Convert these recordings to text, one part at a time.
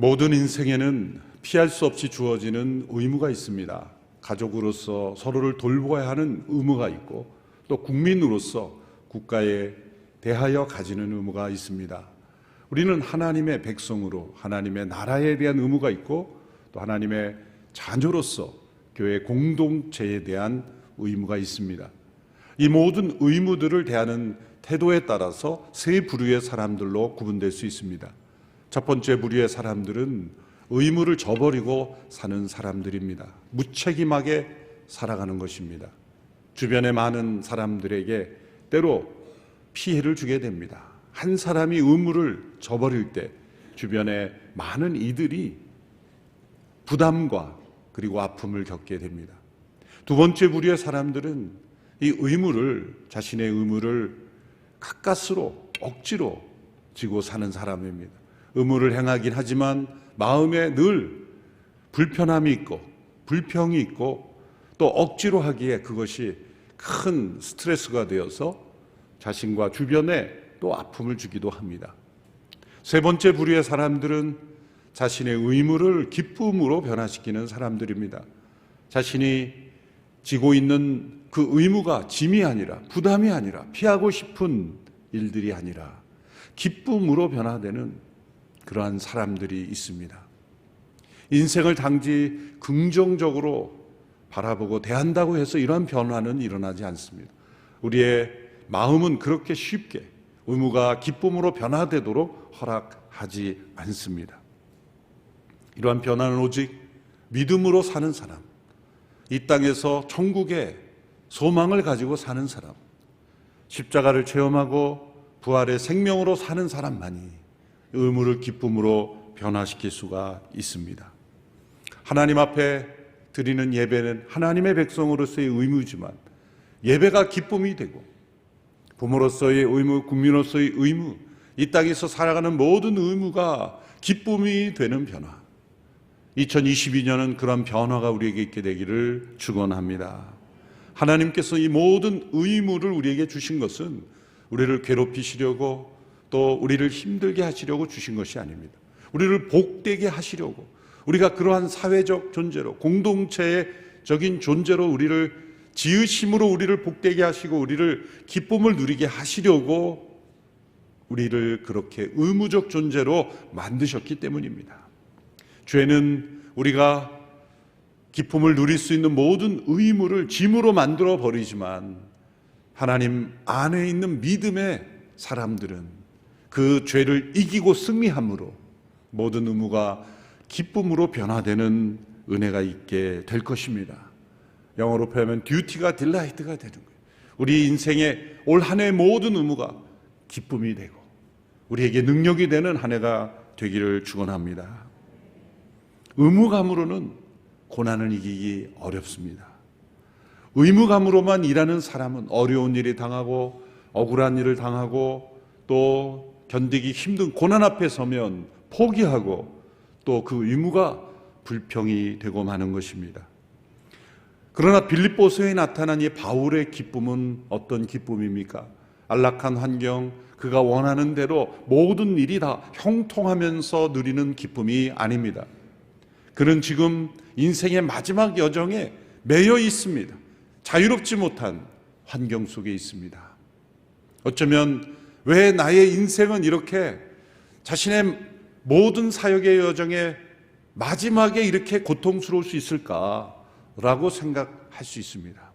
모든 인생에는 피할 수 없이 주어지는 의무가 있습니다. 가족으로서 서로를 돌보아야 하는 의무가 있고 또 국민으로서 국가에 대하여 가지는 의무가 있습니다. 우리는 하나님의 백성으로 하나님의 나라에 대한 의무가 있고 또 하나님의 자녀로서 교회 공동체에 대한 의무가 있습니다. 이 모든 의무들을 대하는 태도에 따라서 세 부류의 사람들로 구분될 수 있습니다. 첫 번째 부류의 사람들은 의무를 저버리고 사는 사람들입니다. 무책임하게 살아가는 것입니다. 주변의 많은 사람들에게 때로 피해를 주게 됩니다. 한 사람이 의무를 저버릴 때 주변의 많은 이들이 부담과 그리고 아픔을 겪게 됩니다. 두 번째 부류의 사람들은 이 의무를 자신의 의무를 가까스로 억지로 지고 사는 사람입니다. 의무를 행하긴 하지만 마음에 늘 불편함이 있고 불평이 있고 또 억지로 하기에 그것이 큰 스트레스가 되어서 자신과 주변에 또 아픔을 주기도 합니다. 세 번째 부류의 사람들은 자신의 의무를 기쁨으로 변화시키는 사람들입니다. 자신이 지고 있는 그 의무가 짐이 아니라 부담이 아니라 피하고 싶은 일들이 아니라 기쁨으로 변화되는 그러한 사람들이 있습니다. 인생을 단지 긍정적으로 바라보고 대한다고 해서 이러한 변화는 일어나지 않습니다. 우리의 마음은 그렇게 쉽게 의무가 기쁨으로 변화되도록 허락하지 않습니다. 이러한 변화는 오직 믿음으로 사는 사람, 이 땅에서 천국의 소망을 가지고 사는 사람, 십자가를 체험하고 부활의 생명으로 사는 사람만이 의무를 기쁨으로 변화시킬 수가 있습니다. 하나님 앞에 드리는 예배는 하나님의 백성으로서의 의무지만 예배가 기쁨이 되고 부모로서의 의무, 국민으로서의 의무, 이 땅에서 살아가는 모든 의무가 기쁨이 되는 변화. 2022년은 그런 변화가 우리에게 있게 되기를 축원합니다. 하나님께서 이 모든 의무를 우리에게 주신 것은 우리를 괴롭히시려고 또 우리를 힘들게 하시려고 주신 것이 아닙니다. 우리를 복되게 하시려고 우리가 그러한 사회적 존재로 공동체적인 존재로 우리를 지으심으로 우리를 복되게 하시고 우리를 기쁨을 누리게 하시려고 우리를 그렇게 의무적 존재로 만드셨기 때문입니다. 죄는 우리가 기쁨을 누릴 수 있는 모든 의무를 짐으로 만들어 버리지만 하나님 안에 있는 믿음의 사람들은 그 죄를 이기고 승리함으로 모든 의무가 기쁨으로 변화되는 은혜가 있게 될 것입니다. 영어로 표현하면 듀티가 딜라이트가 되는 거예요. 우리 인생의 올 한해 모든 의무가 기쁨이 되고 우리에게 능력이 되는 한 해가 되기를 축원합니다. 의무감으로는 고난을 이기기 어렵습니다. 의무감으로만 일하는 사람은 어려운 일이 당하고 억울한 일을 당하고 또 견디기 힘든 고난 앞에 서면 포기하고 또 그 의무가 불평이 되고 마는 것입니다. 그러나 빌립보서에 나타난 이 바울의 기쁨은 어떤 기쁨입니까? 안락한 환경, 그가 원하는 대로 모든 일이 다 형통하면서 누리는 기쁨이 아닙니다. 그는 지금 인생의 마지막 여정에 매여 있습니다. 자유롭지 못한 환경 속에 있습니다. 어쩌면 왜 나의 인생은 이렇게 자신의 모든 사역의 여정에 마지막에 이렇게 고통스러울 수 있을까라고 생각할 수 있습니다.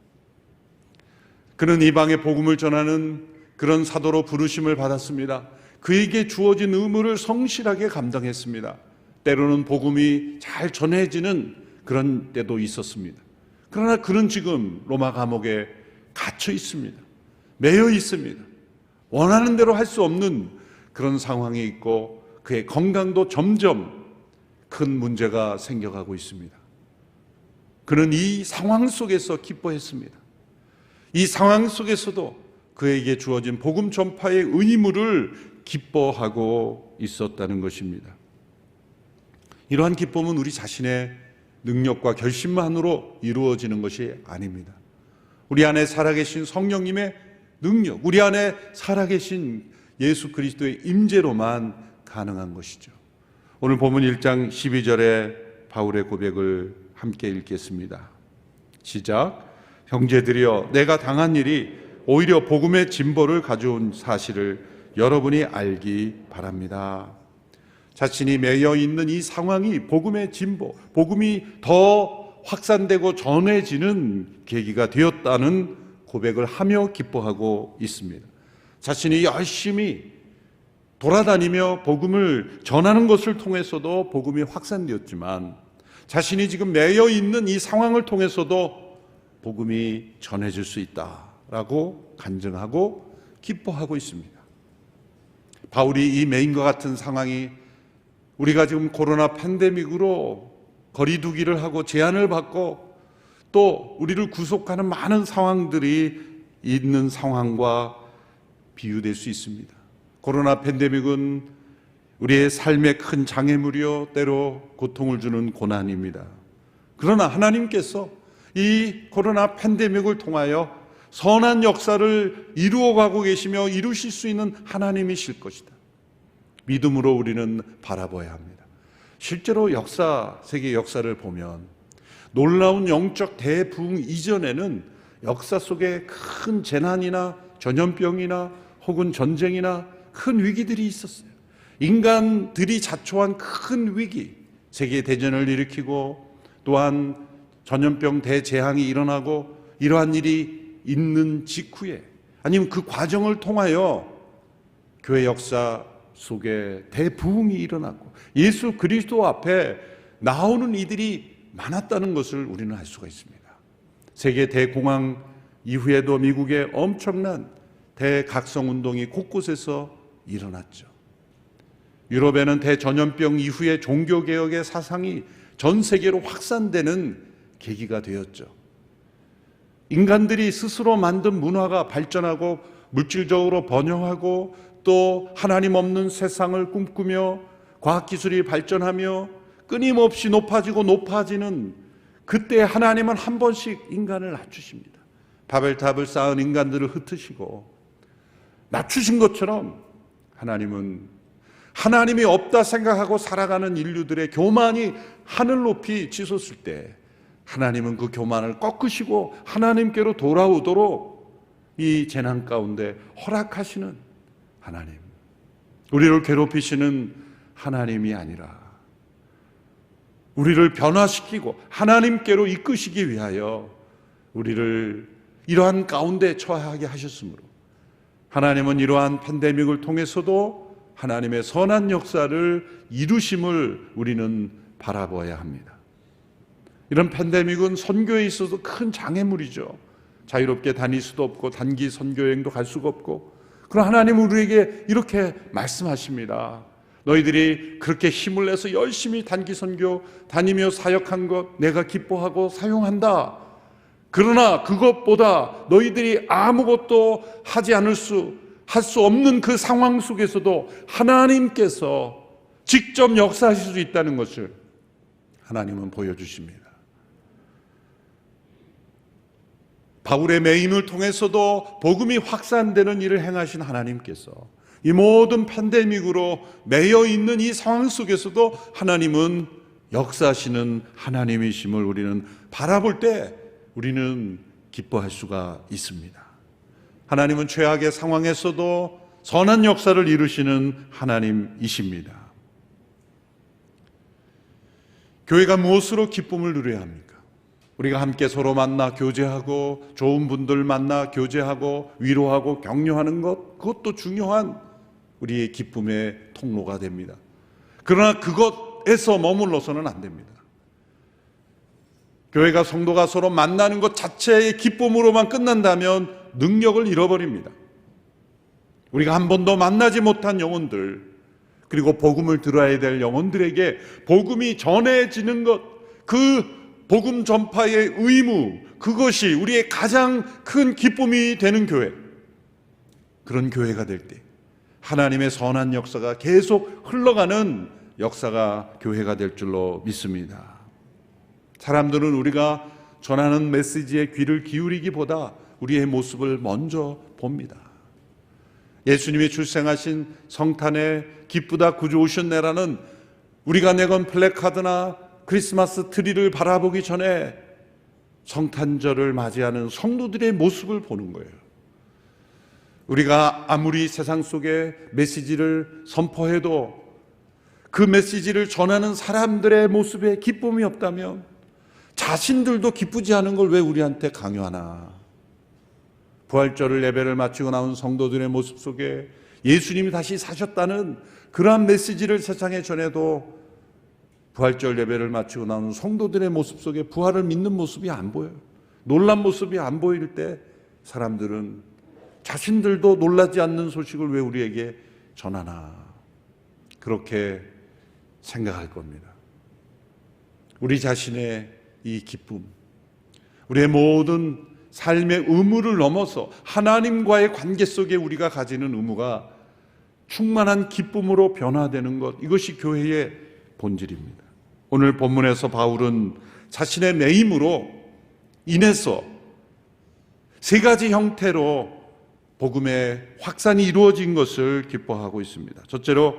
그는 이방의 복음을 전하는 그런 사도로 부르심을 받았습니다. 그에게 주어진 의무를 성실하게 감당했습니다. 때로는 복음이 잘 전해지는 그런 때도 있었습니다. 그러나 그는 지금 로마 감옥에 갇혀 있습니다. 매여 있습니다. 원하는 대로 할 수 없는 그런 상황에 있고 그의 건강도 점점 큰 문제가 생겨가고 있습니다. 그는 이 상황 속에서 기뻐했습니다. 이 상황 속에서도 그에게 주어진 복음 전파의 의무를 기뻐하고 있었다는 것입니다. 이러한 기쁨은 우리 자신의 능력과 결심만으로 이루어지는 것이 아닙니다. 우리 안에 살아계신 성령님의 능력, 우리 안에 살아계신 예수 그리스도의 임재로만 가능한 것이죠. 오늘 본문 1장 12절에 바울의 고백을 함께 읽겠습니다. 시작. 형제들이여 내가 당한 일이 오히려 복음의 진보를 가져온 사실을 여러분이 알기 바랍니다. 자신이 매여 있는 이 상황이 복음의 진보, 복음이 더 확산되고 전해지는 계기가 되었다는 고백을 하며 기뻐하고 있습니다. 자신이 열심히 돌아다니며 복음을 전하는 것을 통해서도 복음이 확산되었지만 자신이 지금 매여 있는 이 상황을 통해서도 복음이 전해질 수 있다라고 간증하고 기뻐하고 있습니다. 바울이 이 메인과 같은 상황이 우리가 지금 코로나 팬데믹으로 거리두기를 하고 제한을 받고 또 우리를 구속하는 많은 상황들이 있는 상황과 비유될 수 있습니다. 코로나 팬데믹은 우리의 삶의 큰 장애물이요 때로 고통을 주는 고난입니다. 그러나 하나님께서 이 코로나 팬데믹을 통하여 선한 역사를 이루어가고 계시며 이루실 수 있는 하나님이실 것이다. 믿음으로 우리는 바라봐야 합니다. 실제로 역사, 세계 역사를 보면 놀라운 영적 대부흥 이전에는 역사 속에 큰 재난이나 전염병이나 혹은 전쟁이나 큰 위기들이 있었어요. 인간들이 자초한 큰 위기, 세계 대전을 일으키고 또한 전염병 대재앙이 일어나고 이러한 일이 있는 직후에 아니면 그 과정을 통하여 교회 역사 속에 대부흥이 일어났고 예수 그리스도 앞에 나오는 이들이 많았다는 것을 우리는 알 수가 있습니다. 세계 대공황 이후에도 미국의 엄청난 대각성 운동이 곳곳에서 일어났죠. 유럽에는 대전염병 이후에 종교개혁의 사상이 전 세계로 확산되는 계기가 되었죠. 인간들이 스스로 만든 문화가 발전하고 물질적으로 번영하고 또 하나님 없는 세상을 꿈꾸며 과학기술이 발전하며 끊임없이 높아지고 높아지는 그때 하나님은 한 번씩 인간을 낮추십니다. 바벨탑을 쌓은 인간들을 흩으시고 낮추신 것처럼 하나님은 하나님이 없다 생각하고 살아가는 인류들의 교만이 하늘 높이 치솟을 때 하나님은 그 교만을 꺾으시고 하나님께로 돌아오도록 이 재난 가운데 허락하시는 하나님. 우리를 괴롭히시는 하나님이 아니라 우리를 변화시키고 하나님께로 이끄시기 위하여 우리를 이러한 가운데 처하게 하셨으므로 하나님은 이러한 팬데믹을 통해서도 하나님의 선한 역사를 이루심을 우리는 바라봐야 합니다. 이런 팬데믹은 선교에 있어서 큰 장애물이죠. 자유롭게 다닐 수도 없고 단기 선교여행도 갈 수가 없고 그럼 하나님은 우리에게 이렇게 말씀하십니다. 너희들이 그렇게 힘을 내서 열심히 단기 선교 다니며 사역한 것 내가 기뻐하고 사용한다. 그러나 그것보다 너희들이 아무것도 하지 않을 수, 할 수 없는 그 상황 속에서도 하나님께서 직접 역사하실 수 있다는 것을 하나님은 보여주십니다. 바울의 매임을 통해서도 복음이 확산되는 일을 행하신 하나님께서 이 모든 팬데믹으로 매여 있는 이 상황 속에서도 하나님은 역사하시는 하나님이심을 우리는 바라볼 때 우리는 기뻐할 수가 있습니다. 하나님은 최악의 상황에서도 선한 역사를 이루시는 하나님이십니다. 교회가 무엇으로 기쁨을 누려야 합니까? 우리가 함께 서로 만나 교제하고 좋은 분들 만나 교제하고 위로하고 격려하는 것 그것도 중요한 우리의 기쁨의 통로가 됩니다. 그러나 그것에서 머물러서는 안 됩니다. 교회가 성도가 서로 만나는 것 자체의 기쁨으로만 끝난다면 능력을 잃어버립니다. 우리가 한 번도 만나지 못한 영혼들, 그리고 복음을 들어야 될 영혼들에게 복음이 전해지는 것, 그 복음 전파의 의무, 그것이 우리의 가장 큰 기쁨이 되는 교회. 그런 교회가 될 때, 하나님의 선한 역사가 계속 흘러가는 역사가 교회가 될 줄로 믿습니다. 사람들은 우리가 전하는 메시지에 귀를 기울이기보다 우리의 모습을 먼저 봅니다. 예수님이 출생하신 성탄에 기쁘다 구주 오셨네라는 우리가 내건 플래카드나 크리스마스 트리를 바라보기 전에 성탄절을 맞이하는 성도들의 모습을 보는 거예요. 우리가 아무리 세상 속에 메시지를 선포해도 그 메시지를 전하는 사람들의 모습에 기쁨이 없다면 자신들도 기쁘지 않은 걸 왜 우리한테 강요하나? 부활절을 예배를 마치고 나온 성도들의 모습 속에 예수님이 다시 사셨다는 그러한 메시지를 세상에 전해도 부활절 예배를 마치고 나온 성도들의 모습 속에 부활을 믿는 모습이 안 보여요. 놀란 모습이 안 보일 때 사람들은 자신들도 놀라지 않는 소식을 왜 우리에게 전하나 그렇게 생각할 겁니다. 우리 자신의 이 기쁨, 우리의 모든 삶의 의무를 넘어서 하나님과의 관계 속에 우리가 가지는 의무가 충만한 기쁨으로 변화되는 것, 이것이 교회의 본질입니다. 오늘 본문에서 바울은 자신의 매임으로 인해서 세 가지 형태로 복음의 확산이 이루어진 것을 기뻐하고 있습니다. 첫째로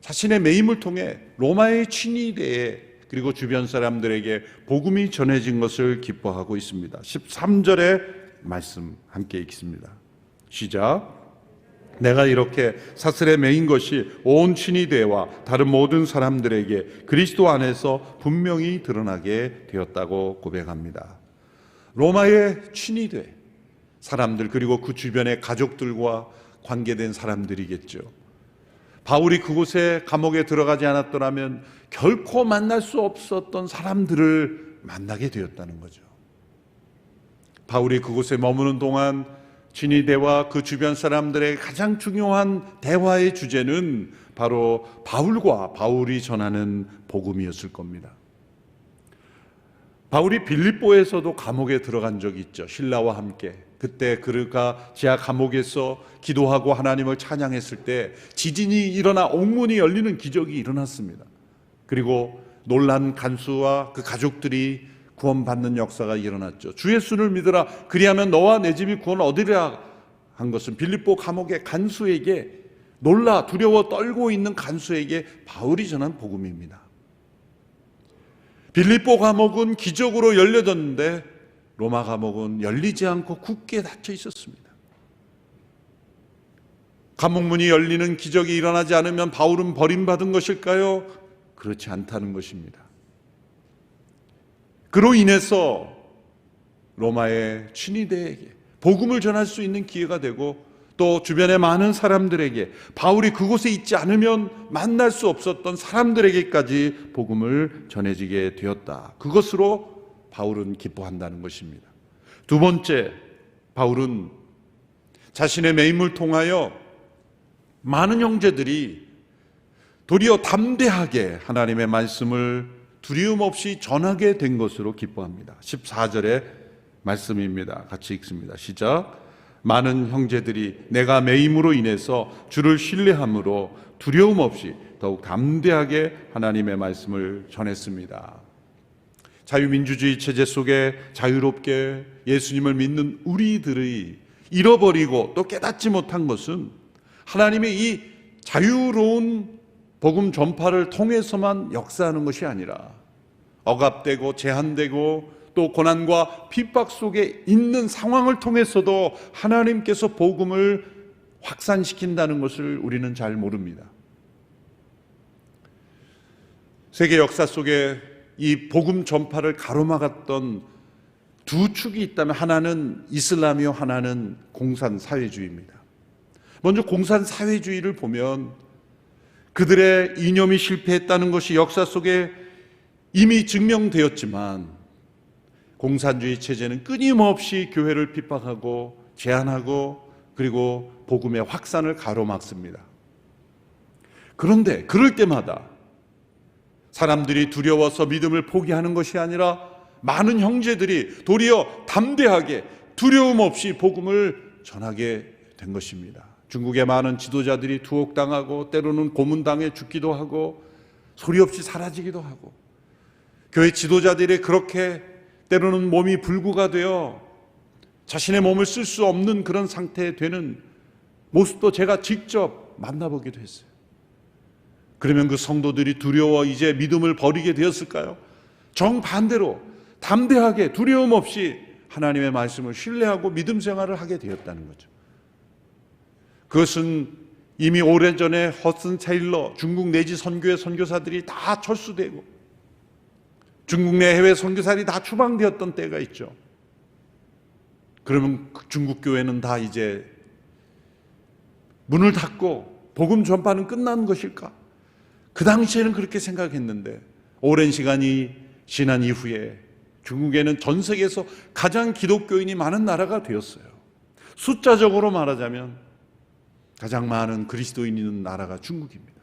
자신의 매임을 통해 로마의 친위대에 그리고 주변 사람들에게 복음이 전해진 것을 기뻐하고 있습니다. 13절의 말씀 함께 읽습니다. 시작. 내가 이렇게 사슬에 매인 것이 온 친위대와 다른 모든 사람들에게 그리스도 안에서 분명히 드러나게 되었다고 고백합니다. 로마의 친위대 사람들 그리고 그 주변의 가족들과 관계된 사람들이겠죠. 바울이 그곳에 감옥에 들어가지 않았더라면 결코 만날 수 없었던 사람들을 만나게 되었다는 거죠. 바울이 그곳에 머무는 동안 진이대와 그 주변 사람들의 가장 중요한 대화의 주제는 바로 바울과 바울이 전하는 복음이었을 겁니다. 바울이 빌립보에서도 감옥에 들어간 적이 있죠. 신라와 함께. 그때 그가 지하 감옥에서 기도하고 하나님을 찬양했을 때 지진이 일어나 옥문이 열리는 기적이 일어났습니다. 그리고 놀란 간수와 그 가족들이 구원받는 역사가 일어났죠. 주 예수를 믿으라. 그리하면 너와 내 집이 구원 얻으리라 한 것은 빌립보 감옥의 간수에게 놀라 두려워 떨고 있는 간수에게 바울이 전한 복음입니다. 빌립보 감옥은 기적으로 열려졌는데 로마 감옥은 열리지 않고 굳게 닫혀 있었습니다. 감옥문이 열리는 기적이 일어나지 않으면 바울은 버림받은 것일까요? 그렇지 않다는 것입니다. 그로 인해서 로마의 친위대에게 복음을 전할 수 있는 기회가 되고 또 주변의 많은 사람들에게 바울이 그곳에 있지 않으면 만날 수 없었던 사람들에게까지 복음을 전해지게 되었다. 그것으로 바울은 기뻐한다는 것입니다. 두 번째, 바울은 자신의 매임을 통하여 많은 형제들이 도리어 담대하게 하나님의 말씀을 두려움 없이 전하게 된 것으로 기뻐합니다. 14절의 말씀입니다. 같이 읽습니다. 시작. 많은 형제들이 내가 매임으로 인해서 주를 신뢰함으로 두려움 없이 더욱 담대하게 하나님의 말씀을 전했습니다. 자유민주주의 체제 속에 자유롭게 예수님을 믿는 우리들의 잃어버리고 또 깨닫지 못한 것은 하나님의 이 자유로운 복음 전파를 통해서만 역사하는 것이 아니라 억압되고 제한되고 또 고난과 핍박 속에 있는 상황을 통해서도 하나님께서 복음을 확산시킨다는 것을 우리는 잘 모릅니다. 세계 역사 속에 이 복음 전파를 가로막았던 두 축이 있다면 하나는 이슬람이요 하나는 공산 사회주의입니다. 먼저 공산 사회주의를 보면 그들의 이념이 실패했다는 것이 역사 속에 이미 증명되었지만 공산주의 체제는 끊임없이 교회를 핍박하고 제한하고 그리고 복음의 확산을 가로막습니다. 그런데 그럴 때마다 사람들이 두려워서 믿음을 포기하는 것이 아니라 많은 형제들이 도리어 담대하게 두려움 없이 복음을 전하게 된 것입니다. 중국의 많은 지도자들이 투옥당하고 때로는 고문당해 죽기도 하고 소리 없이 사라지기도 하고 교회 지도자들이 그렇게 때로는 몸이 불구가 되어 자신의 몸을 쓸 수 없는 그런 상태에 되는 모습도 제가 직접 만나보기도 했어요. 그러면 그 성도들이 두려워 이제 믿음을 버리게 되었을까요? 정반대로 담대하게 두려움 없이 하나님의 말씀을 신뢰하고 믿음 생활을 하게 되었다는 거죠. 그것은 이미 오래전에 허슨 테일러 중국 내지 선교의 선교사들이 다 철수되고 중국 내 해외 선교사들이 다 추방되었던 때가 있죠. 그러면 그 중국 교회는 다 이제 문을 닫고 복음 전파는 끝난 것일까? 그 당시에는 그렇게 생각했는데 오랜 시간이 지난 이후에 중국에는 전 세계에서 가장 기독교인이 많은 나라가 되었어요. 숫자적으로 말하자면 가장 많은 그리스도인이 있는 나라가 중국입니다.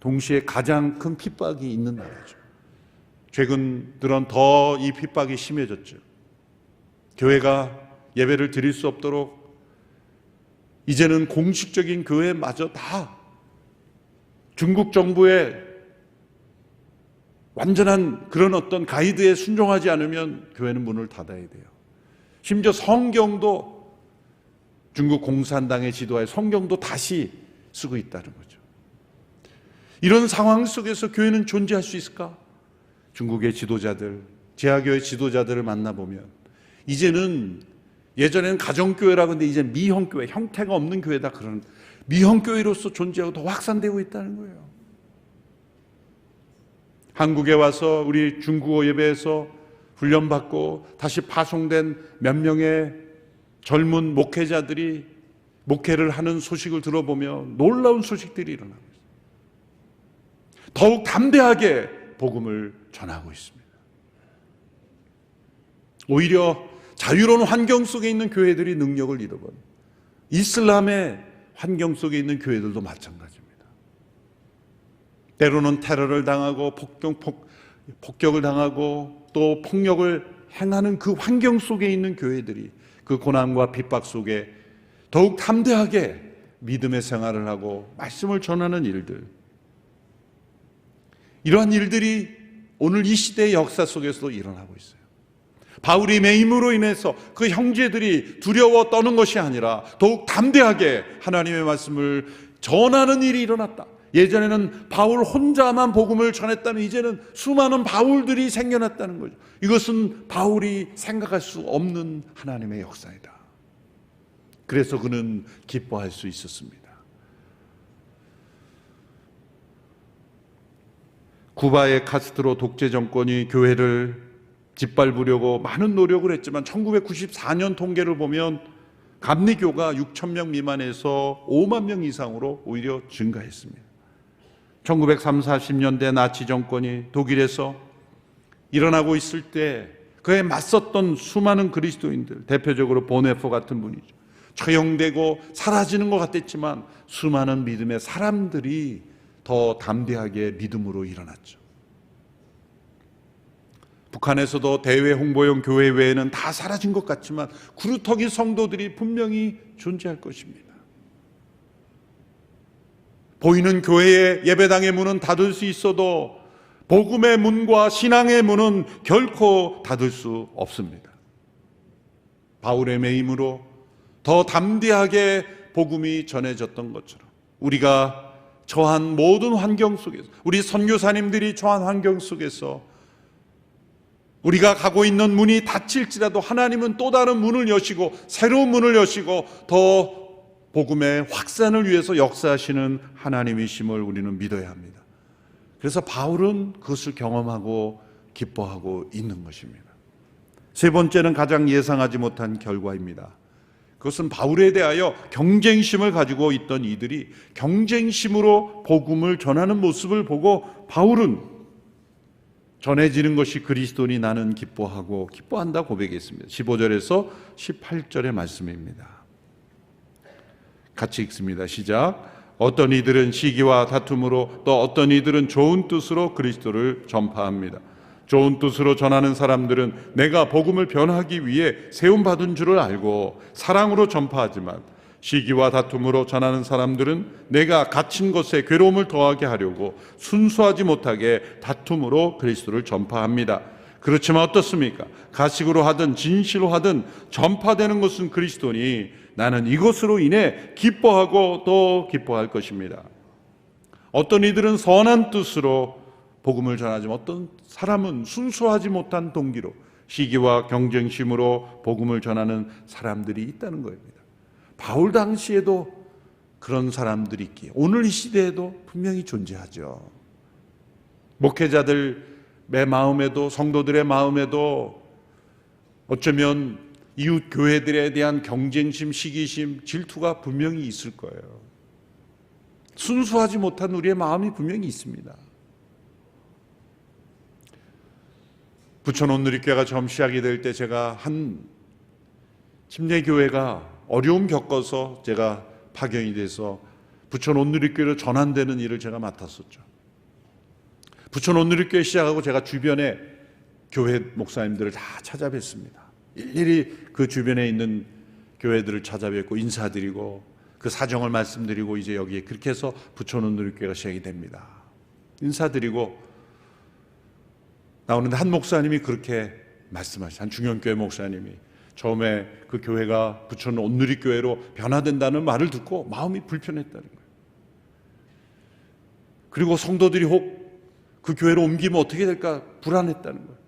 동시에 가장 큰 핍박이 있는 나라죠. 최근 들은 더 이 핍박이 심해졌죠. 교회가 예배를 드릴 수 없도록 이제는 공식적인 교회마저 다 중국 정부의 완전한 그런 어떤 가이드에 순종하지 않으면 교회는 문을 닫아야 돼요. 심지어 성경도 중국 공산당의 지도하에 성경도 다시 쓰고 있다는 거죠. 이런 상황 속에서 교회는 존재할 수 있을까? 중국의 지도자들, 제하교의 지도자들을 만나보면 이제는 예전에는 가정교회라고 했는데 이제 미형교회, 형태가 없는 교회다 그런 미형교회로서 존재하고 더 확산되고 있다는 거예요. 한국에 와서 우리 중국어 예배에서 훈련받고 다시 파송된 몇 명의 젊은 목회자들이 목회를 하는 소식을 들어보면 놀라운 소식들이 일어나고 있습니다. 더욱 담대하게 복음을 전하고 있습니다. 오히려 자유로운 환경 속에 있는 교회들이 능력을 잃어버린 이슬람의 환경 속에 있는 교회들도 마찬가지입니다. 때로는 테러를 당하고 폭격, 폭, 폭격을 당하고 또 폭력을 행하는 그 환경 속에 있는 교회들이 그 고난과 핍박 속에 더욱 담대하게 믿음의 생활을 하고 말씀을 전하는 일들. 이러한 일들이 오늘 이 시대의 역사 속에서도 일어나고 있어요. 바울이 매임으로 인해서 그 형제들이 두려워 떠는 것이 아니라 더욱 담대하게 하나님의 말씀을 전하는 일이 일어났다. 예전에는 바울 혼자만 복음을 전했다면 이제는 수많은 바울들이 생겨났다는 거죠. 이것은 바울이 생각할 수 없는 하나님의 역사이다. 그래서 그는 기뻐할 수 있었습니다. 쿠바의 카스트로 독재 정권이 교회를 짓밟으려고 많은 노력을 했지만 1994년 통계를 보면 감리교가 6천 명 미만에서 5만 명 이상으로 오히려 증가했습니다. 1930, 40년대 나치 정권이 독일에서 일어나고 있을 때 그에 맞섰던 수많은 그리스도인들, 대표적으로 보네포 같은 분이죠. 처형되고 사라지는 것 같았지만 수많은 믿음의 사람들이 더 담대하게 믿음으로 일어났죠. 북한에서도 대외 홍보용 교회 외에는 다 사라진 것 같지만 구루터기 성도들이 분명히 존재할 것입니다. 보이는 교회의 예배당의 문은 닫을 수 있어도 복음의 문과 신앙의 문은 결코 닫을 수 없습니다. 바울의 매임으로 더 담대하게 복음이 전해졌던 것처럼 우리가 처한 모든 환경 속에서 우리 선교사님들이 처한 환경 속에서 우리가 가고 있는 문이 닫힐지라도 하나님은 또 다른 문을 여시고 새로운 문을 여시고 더 복음의 확산을 위해서 역사하시는 하나님이심을 우리는 믿어야 합니다. 그래서 바울은 그것을 경험하고 기뻐하고 있는 것입니다. 세 번째는 가장 예상하지 못한 결과입니다. 그것은 바울에 대하여 경쟁심을 가지고 있던 이들이 경쟁심으로 복음을 전하는 모습을 보고 바울은 전해지는 것이 그리스도니 나는 기뻐하고 기뻐한다 고백했습니다. 15절에서 18절의 말씀입니다. 같이 읽습니다. 시작. 어떤 이들은 시기와 다툼으로 또 어떤 이들은 좋은 뜻으로 그리스도를 전파합니다. 좋은 뜻으로 전하는 사람들은 내가 복음을 변하기 위해 세움 받은 줄을 알고 사랑으로 전파하지만 시기와 다툼으로 전하는 사람들은 내가 갇힌 것에 괴로움을 더하게 하려고 순수하지 못하게 다툼으로 그리스도를 전파합니다. 그렇지만 어떻습니까? 가식으로 하든 진실로 하든 전파되는 것은 그리스도니 나는 이것으로 인해 기뻐하고 또 기뻐할 것입니다. 어떤 이들은 선한 뜻으로 복음을 전하지만 어떤 사람은 순수하지 못한 동기로 시기와 경쟁심으로 복음을 전하는 사람들이 있다는 겁니다. 바울 당시에도 그런 사람들이 있기에 오늘 이 시대에도 분명히 존재하죠. 목회자들의 마음에도 성도들의 마음에도 어쩌면 이웃 교회들에 대한 경쟁심, 시기심, 질투가 분명히 있을 거예요. 순수하지 못한 우리의 마음이 분명히 있습니다. 부천 온 누리교회가 처음 시작이 될 때 제가 한 침례교회가 어려움 겪어서 제가 파견이 돼서 부천 온누리교회로 전환되는 일을 제가 맡았었죠. 부천 온누리교회 시작하고 제가 주변에 교회 목사님들을 다 찾아뵀습니다. 일일이 그 주변에 있는 교회들을 찾아뵙고 인사드리고 그 사정을 말씀드리고 이제 여기에 그렇게 해서 부천 온누리교회가 시작이 됩니다. 인사드리고 나오는데 한 목사님이 그렇게 말씀하시, 한 중형교회 목사님이 처음에 그 교회가 부천 온누리 교회로 변화된다는 말을 듣고 마음이 불편했다는 거예요. 그리고 성도들이 혹 그 교회로 옮기면 어떻게 될까 불안했다는 거예요.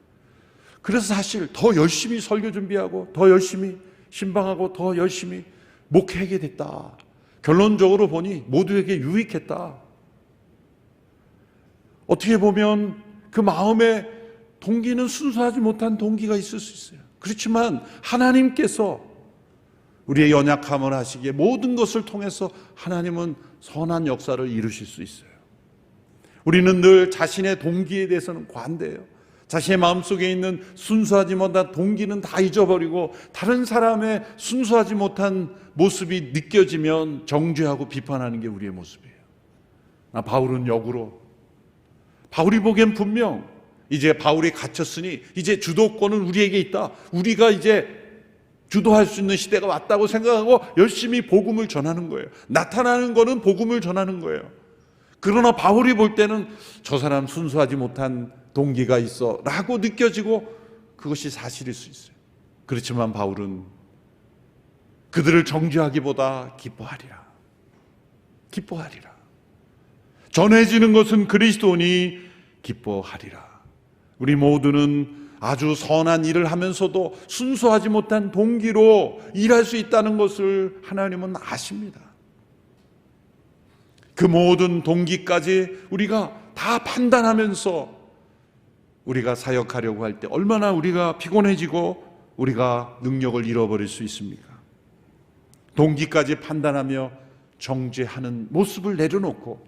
그래서 사실 더 열심히 설교 준비하고 더 열심히 신방하고 더 열심히 목회하게 됐다. 결론적으로 보니 모두에게 유익했다. 어떻게 보면 그 마음에 동기는 순수하지 못한 동기가 있을 수 있어요. 그렇지만 하나님께서 우리의 연약함을 하시기에 모든 것을 통해서 하나님은 선한 역사를 이루실 수 있어요. 우리는 늘 자신의 동기에 대해서는 관대해요. 자신의 마음속에 있는 순수하지 못한 동기는 다 잊어버리고 다른 사람의 순수하지 못한 모습이 느껴지면 정죄하고 비판하는 게 우리의 모습이에요. 나 바울은 역으로 바울이 보기엔 분명 이제 바울이 갇혔으니 이제 주도권은 우리에게 있다. 우리가 이제 주도할 수 있는 시대가 왔다고 생각하고 열심히 복음을 전하는 거예요. 나타나는 거는 복음을 전하는 거예요. 그러나 바울이 볼 때는 저 사람 순수하지 못한 동기가 있어 라고 느껴지고 그것이 사실일 수 있어요. 그렇지만 바울은 그들을 정죄하기보다 기뻐하리라. 기뻐하리라. 전해지는 것은 그리스도니 기뻐하리라. 우리 모두는 아주 선한 일을 하면서도 순수하지 못한 동기로 일할 수 있다는 것을 하나님은 아십니다. 그 모든 동기까지 우리가 다 판단하면서 우리가 사역하려고 할 때 얼마나 우리가 피곤해지고 우리가 능력을 잃어버릴 수 있습니까? 동기까지 판단하며 정죄하는 모습을 내려놓고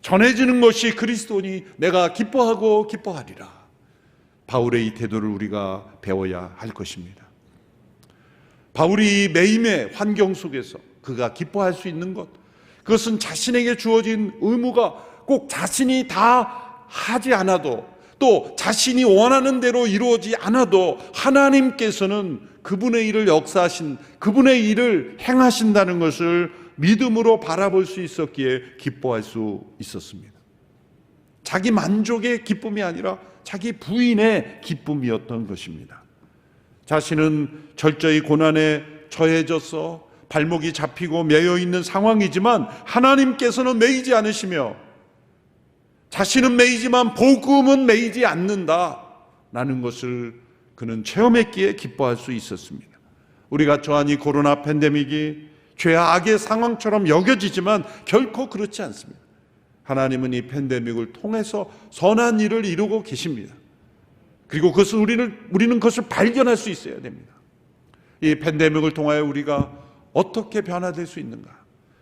전해지는 것이 그리스도니 내가 기뻐하고 기뻐하리라. 바울의 이 태도를 우리가 배워야 할 것입니다. 바울이 매임의 환경 속에서 그가 기뻐할 수 있는 것, 그것은 자신에게 주어진 의무가 꼭 자신이 다 하지 않아도 또 자신이 원하는 대로 이루어지 않아도 하나님께서는 그분의 일을 역사하신 그분의 일을 행하신다는 것을 믿음으로 바라볼 수 있었기에 기뻐할 수 있었습니다. 자기 만족의 기쁨이 아니라 자기 부인의 기쁨이었던 것입니다. 자신은 절저히 고난에 처해져서 발목이 잡히고 매여 있는 상황이지만 하나님께서는 매이지 않으시며 자신은 매이지만 복음은 매이지 않는다. 라는 것을 그는 체험했기에 기뻐할 수 있었습니다. 우리가 처한 이 코로나 팬데믹이 죄악의 상황처럼 여겨지지만 결코 그렇지 않습니다. 하나님은 이 팬데믹을 통해서 선한 일을 이루고 계십니다. 그리고 그것을 우리는, 우리는 그것을 발견할 수 있어야 됩니다. 이 팬데믹을 통하여 우리가 어떻게 변화될 수 있는가?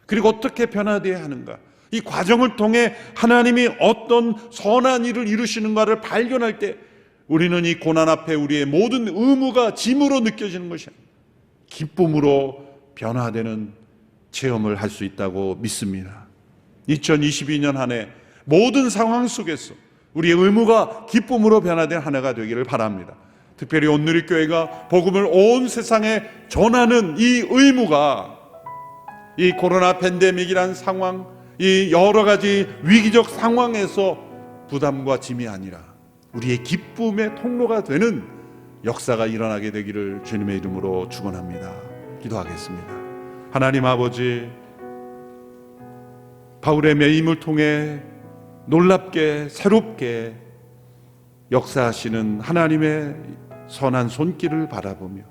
그리고 어떻게 변화되어야 하는가? 이 과정을 통해 하나님이 어떤 선한 일을 이루시는가를 발견할 때 우리는 이 고난 앞에 우리의 모든 의무가 짐으로 느껴지는 것이 아니라 기쁨으로 변화되는 체험을 할 수 있다고 믿습니다. 2022년 한 해 모든 상황 속에서 우리의 의무가 기쁨으로 변화된 한 해가 되기를 바랍니다. 특별히 온누리교회가 복음을 온 세상에 전하는 이 의무가 이 코로나 팬데믹이란 상황, 이 여러 가지 위기적 상황에서 부담과 짐이 아니라 우리의 기쁨의 통로가 되는 역사가 일어나게 되기를 주님의 이름으로 축원합니다. 기도하겠습니다. 하나님 아버지 바울의 매임을 통해 놀랍게 새롭게 역사하시는 하나님의 선한 손길을 바라보며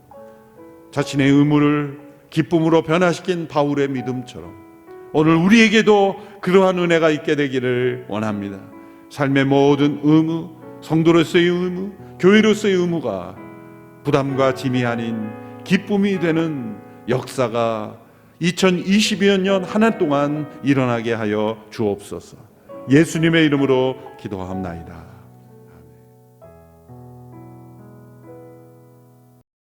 자신의 의무를 기쁨으로 변화시킨 바울의 믿음처럼 오늘 우리에게도 그러한 은혜가 있게 되기를 원합니다. 삶의 모든 의무, 성도로서의 의무, 교회로서의 의무가 부담과 짐이 아닌 기쁨이 되는 역사가 2022년 한 해 동안 일어나게 하여 주옵소서. 예수님의 이름으로 기도합나이다.